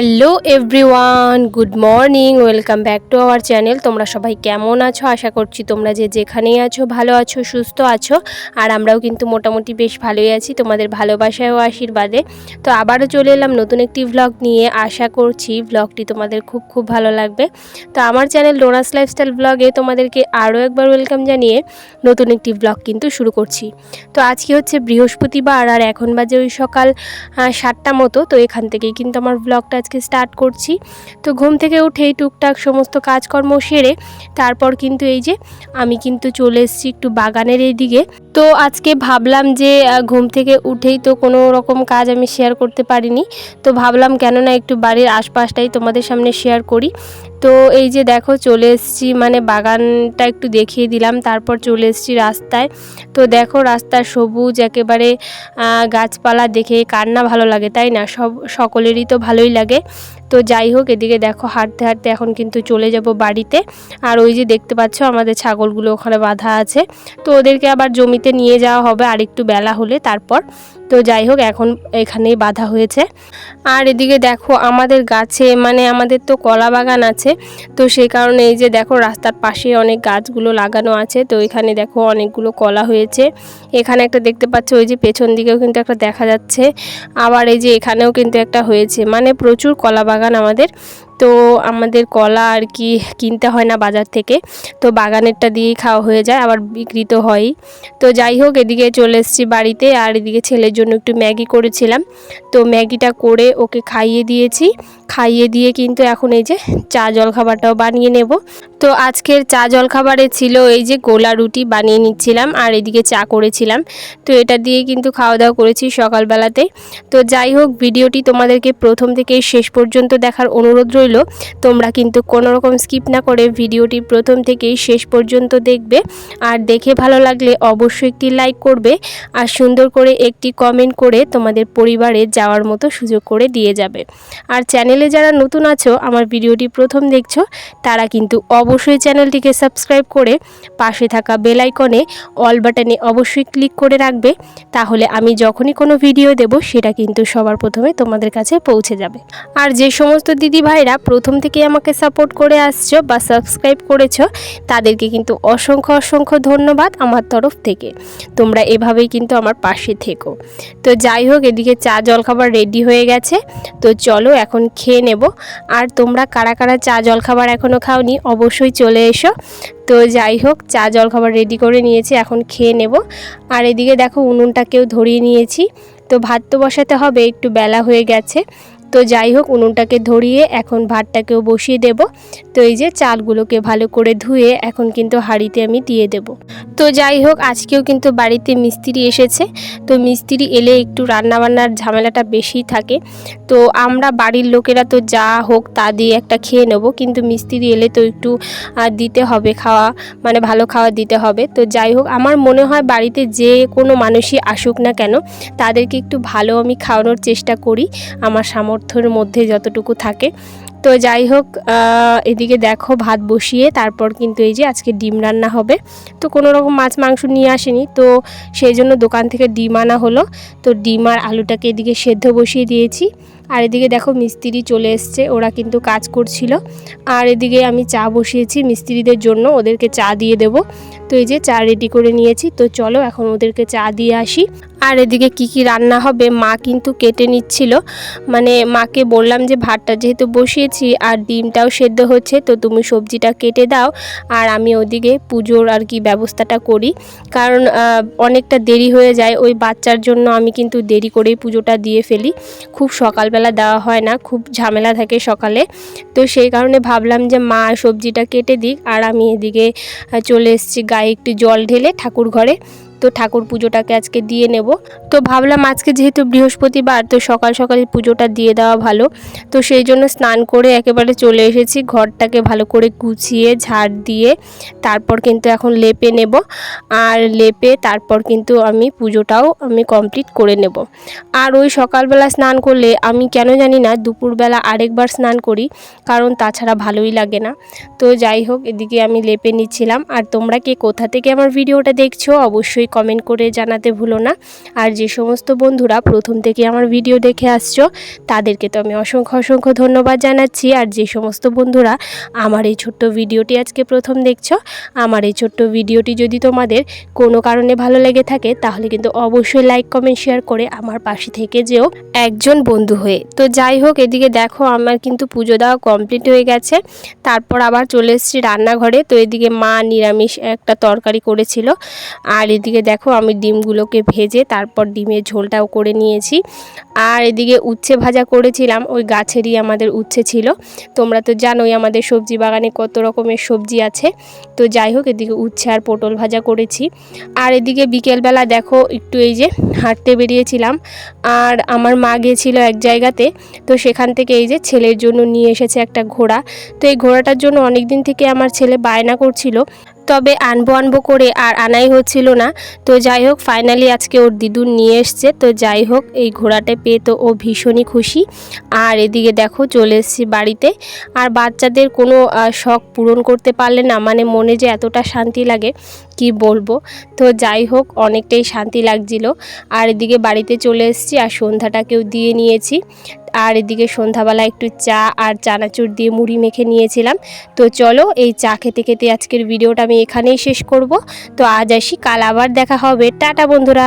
hello everyone, good morning, welcome back to our channel. তোমরা সবাই কেমন আছো? আশা করছি তোমরা যে যেখানেই আছো, ভালো আছো, সুস্থ আছো। আর আমরাও কিন্তু মোটামুটি বেশ ভালোই আছি, তোমাদের ভালোবাসায় ও আশীর্বাদে। তো আবারও চলে এলাম নতুন একটি ভ্লগ নিয়ে। আশা করছি ভ্লগটি তোমাদের খুব খুব ভালো লাগবে। তো আমার চ্যানেল ডোনাস লাইফস্টাইল ব্লগে তোমাদেরকে আরও একবার ওয়েলকাম জানিয়ে নতুন একটি ব্লগ কিন্তু শুরু করছি। তো আজকে হচ্ছে বৃহস্পতিবার আর এখন বাজে ওই সকাল সাতটা মতো। তো এখান থেকেই কিন্তু আমার ব্লগটা আজকে স্টার্ট করছি। তো ঘুম থেকে উঠেই টুকটাক সমস্ত কাজকর্ম সেরে তারপর কিন্তু এই যে আমি কিন্তু চলে এসেছি একটু বাগানের এই দিকে তো আজকে ভাবলাম যে ঘুম থেকে উঠেই তো কোনো রকম কাজ আমি শেয়ার করতে পারিনি। তো ভাবলাম কেননা একটু বাড়ির আশপাশটাই তোমাদের সামনে শেয়ার করি। তো এই যে দেখো চলে এসেছি মানে বাগানটা একটু দেখিয়ে দিলাম, তারপর চলে এসেছি রাস্তায়। তো দেখো রাস্তার সবুজ একেবারে গাছপালা দেখে কার না ভালো লাগে, তাই না? সব সকলেরই তো ভালোই লাগে। তো যাই হোক, এদিকে দেখো হাঁটতে হাঁটতে এখন কিন্তু চলে যাব বাড়িতে। আর ওই যে দেখতে পাচ্ছ আমাদের ছাগলগুলো ওখানে বাঁধা আছে। তো ওদেরকে আবার জমিতে নিয়ে যাওয়া হবে আর একটু বেলা হলে তারপর। তো যাই হোক, এখন এখানেই বাঁধা হয়েছে। আর এদিকে দেখো আমাদের গাছে মানে আমাদের তো কলা বাগান আছে। তো সেই কারণে এই যে দেখো রাস্তার পাশে অনেক গাছগুলো লাগানো আছে। তো এখানে দেখো অনেকগুলো কলা হয়েছে। এখানে একটা দেখতে পাচ্ছ, ওই যে পেছন দিকেও কিন্তু একটা দেখা যাচ্ছে। আবার এই যে এখানেও কিন্তু একটা হয়েছে। মানে প্রচুর কলা বাগান আমাদের তো আমাদের কলা আর কি কিনতে হয় না বাজার থেকে। তো বাগানেরটা দিয়েই খাওয়া হয়ে যায়, আবার বিক্রি তো হয়ই। তো যাই হোক, এদিকে চলে এসেছি বাড়িতে, আর এদিকে ছেলের জন্য একটু ম্যাগি করেছিলাম। তো ম্যাগিটা করে ওকে খাইয়ে দিয়েছি। খাইয়ে দিয়ে কিন্তু এখন এই যে চা জলখাবারটাও বানিয়ে নেব। তো আজকের চা জলখাবারে ছিল এই যে গোলা রুটি বানিয়ে নিচ্ছিলাম, আর এদিকে চা করেছিলাম। তো এটা দিয়ে কিন্তু খাওয়া দাওয়া করেছি সকালবেলাতে। তো যাই হোক, ভিডিওটি তোমাদেরকে প্রথম থেকে শেষ পর্যন্ত দেখার অনুরোধ রইল। তোমরা কিন্তু কোনো রকম স্কিপ না করে ভিডিওটি প্রথম থেকেই শেষ পর্যন্ত দেখবে। আর দেখে ভালো লাগলে অবশ্যই একটি লাইক করবে আর সুন্দর করে একটি কমেন্ট করে তোমাদের পরিবারে যাওয়ার মতো সুযোগ করে দিয়ে যাবে। আর চ্যানেলে যারা নতুন আছো, আমার ভিডিওটি প্রথম দেখছ, তারা কিন্তু অবশ্যই চ্যানেলটিকে সাবস্ক্রাইব করে পাশে থাকা বেল আইকনে অল বাটনে অবশ্যই ক্লিক করে রাখবে। তাহলে আমি যখনই কোনো ভিডিও দেব, সেটা কিন্তু সবার প্রথমে তোমাদের কাছে পৌঁছে যাবে। আর যে সমস্ত দিদি ভাইরা প্রথম থেকে আমাকে সাপোর্ট করে আসছো বা সাবস্ক্রাইব করেছ, তাদেরকে কিন্তু অসংখ্য অসংখ্য ধন্যবাদ আমার তরফ থেকে। তোমরা এভাবেই কিন্তু আমার পাশে থেকো। তো যাই হোক, এদিকে চা জলখাবার রেডি হয়ে গেছে। তো চলো এখন খেয়ে নেব। আর তোমরা কারা কারা চা জলখাবার এখনও খাওনি, অবশ্যই চলে এসো। তো যাই হোক, চা জলখাবার রেডি করে নিয়েছি, এখন খেয়ে নেব। আর এদিকে দেখো উনুনটাকেও ধরিয়ে নিয়েছি। তো ভাত তো বসাতে হবে, একটু বেলা হয়ে গেছে। তো যাই হোক, উনুনটাকে ধরিয়ে এখন ভাতটাকেও বসিয়ে দেব। তো এই যে চালগুলোকে ভালো করে ধুয়ে এখন কিন্তু হাঁড়িতে আমি দিয়ে দেব। তো যাই হোক, আজকেও কিন্তু বাড়িতে মিস্ত্রি এসেছে। তো মিস্ত্রি এলে একটু রান্নাবান্নার ঝামেলাটা বেশি থাকে। তো আমরা বাড়ির লোকেরা তো যা হোক তা দিয়ে একটা খেয়ে নেব, কিন্তু মিস্ত্রি এলে তো একটু দিতে হবে খাওয়া মানে ভালো খাওয়া দিতে হবে। তো যাই হোক, আমার মনে হয় বাড়িতে যে কোনো মানুষই আসুক না কেন, তাদেরকে একটু ভালো আমি খাওয়ানোর চেষ্টা করি। আমার সামর্থ্যের মধ্যে যতটুকু থাকে। তো যাই হোক এদিকে দেখো ভাত বসিয়ে, তারপর কিন্তু এই যে আজকে ডিম রান্না হবে। তো কোনো রকম মাছ মাংস নিয়ে আসেনি, তো সেই জন্য দোকান থেকে ডিম আনা হলো। তো ডিম আর আলুটাকে এদিকে সেদ্ধ বসিয়ে দিয়েছি। আর এদিকে দেখো মিস্ত্রি চলে এসছে, ওরা কিন্তু কাজ করছিল। আর এদিকে আমি চা বসিয়েছি মিস্ত্রিদের জন্য, ওদেরকে চা দিয়ে দেব। তো এই যে চা রেডি করে নিয়েছি, তো চলো এখন ওদেরকে চা দিয়ে আসি। আর এদিকে কি কি রান্না হবে, মা কিন্তু কেটে নিচ্ছিল। মানে মাকে বললাম যে ভাতটা যেহেতু বসিয়েছি আর ডিমটাও সেদ্ধ হচ্ছে, তো তুমি সবজিটা কেটে দাও। আর আমি ওদিকে পুজোর আর কি ব্যবস্থাটা করি। কারণ অনেকটা দেরি হয়ে যায়, ওই বাচ্চার জন্য আমি কিন্তু দেরি করেই পুজোটা দিয়ে ফেলি। খুব সকালবেলা দেওয়া হয় না, খুব ঝামেলা থাকে সকালে। তো সেই কারণে ভাবলাম যে মা সবজিটা কেটে দিক, আর আমি এদিকে চলে এসেছি গায়ে একটু জল ঢেলে ঠাকুর ঘরে। তো ঠাকুর পুজোটাকে আজকে দিয়ে নেব। তো ভাবলাম আজকে যেহেতু বৃহস্পতিবার, তো সকাল সকাল পুজোটা দিয়ে দেওয়া ভালো। তো সেই জন্য স্নান করে একেবারে চলে এসেছি, ঘরটাকে ভালো করে গুছিয়ে, ঝাড় দিয়ে তারপর কিন্তু এখন লেপে নেব। আর লেপে তারপর কিন্তু আমি পুজোটাও আমি কমপ্লিট করে নেব। আর ওই সকালবেলা স্নান করলে আমি কেন জানি না, দুপুরবেলা আরেকবার স্নান করি, কারণ তাছাড়া ভালোই লাগে না। তো যাই হোক, এদিকে আমি লেপে নিচ্ছিলাম। আর তোমরা কে কোথা থেকে আমার ভিডিওটা দেখছ, অবশ্যই কমেন্ট করে জানাতে ভুলো না। আর যে সমস্ত বন্ধুরা প্রথম থেকে আমার ভিডিও দেখে আসছো, তাদেরকে তো আমি অসংখ্য অসংখ্য ধন্যবাদ জানাচ্ছি। আর যে সমস্ত বন্ধুরা আমার এই ছোট্ট ভিডিওটি আজকে প্রথম দেখছ, আমার এই ছোট্ট ভিডিওটি যদি তোমাদের কোনো কারণে ভালো লেগে থাকে, তাহলে কিন্তু অবশ্যই লাইক, কমেন্ট, শেয়ার করে আমার পাশে থেকে যেও একজন বন্ধু হয়ে। তো যাই হোক, এদিকে দেখো আমার কিন্তু পুজো দেওয়া কমপ্লিট হয়ে গেছে। তারপর আবার চলে এসেছি রান্নাঘরে। তো এদিকে মা নিরামিষ একটা তরকারি করেছিল। আর এদিকে দেখো আমি ডিমগুলোকে ভেজে তারপর ডিমের ঝোলটাও করে নিয়েছি। আর এদিকে উচ্ছে ভাজা করেছিলাম, ওই গাছেরই আমাদের উচ্ছে ছিল। তোমরা তো জানোই আমাদের সবজি বাগানে কত রকমের সবজি আছে। তো যাই হোক, এদিকে উচ্ছে আর পটল ভাজা করেছি। আর এদিকে বিকেলবেলা দেখো একটু এই যে হাঁটতে বেরিয়েছিলাম, আর আমার মা গিয়েছিল এক জায়গাতে। তো সেখান থেকে এই যে ছেলের জন্য নিয়ে এসেছে একটা ঘোড়া। তো এই ঘোড়াটার জন্য অনেক দিন থেকে আমার ছেলে বায়না করছিল। তবে আনব আনব করে আর আনাই হচ্ছিল না। তো যাই হোক ফাইনালি আজকে ওর দিদুন নিয়ে এসছে। তো যাই হোক, এই ঘোড়াটা পেয়ে তো ও ভীষণই খুশি। আর এদিকে দেখো, চলে এসেছি বাড়িতে। আর বাচ্চাদের কোনো শখ পূরণ করতে পারলে না মানে মনে যে এতটা শান্তি লাগে, কি বলব? তো যাই হোক, অনেকটাই শান্তি লাগছিল। আর এদিকে বাড়িতে চলে এসেছি, আর সন্ধ্যাটাকেও দিয়ে নিয়েছি। আর এদিকে সন্ধ্যাবেলা একটু চা আর চানাচুর দিয়ে মুড়ি মেখে নিয়েছিলাম। তো চলো এই চা খেতে খেতে আজকের ভিডিওটা আমি এখানেই শেষ করব। তো আজ আসি, কাল আবার দেখা হবে। টাটা বন্ধুরা।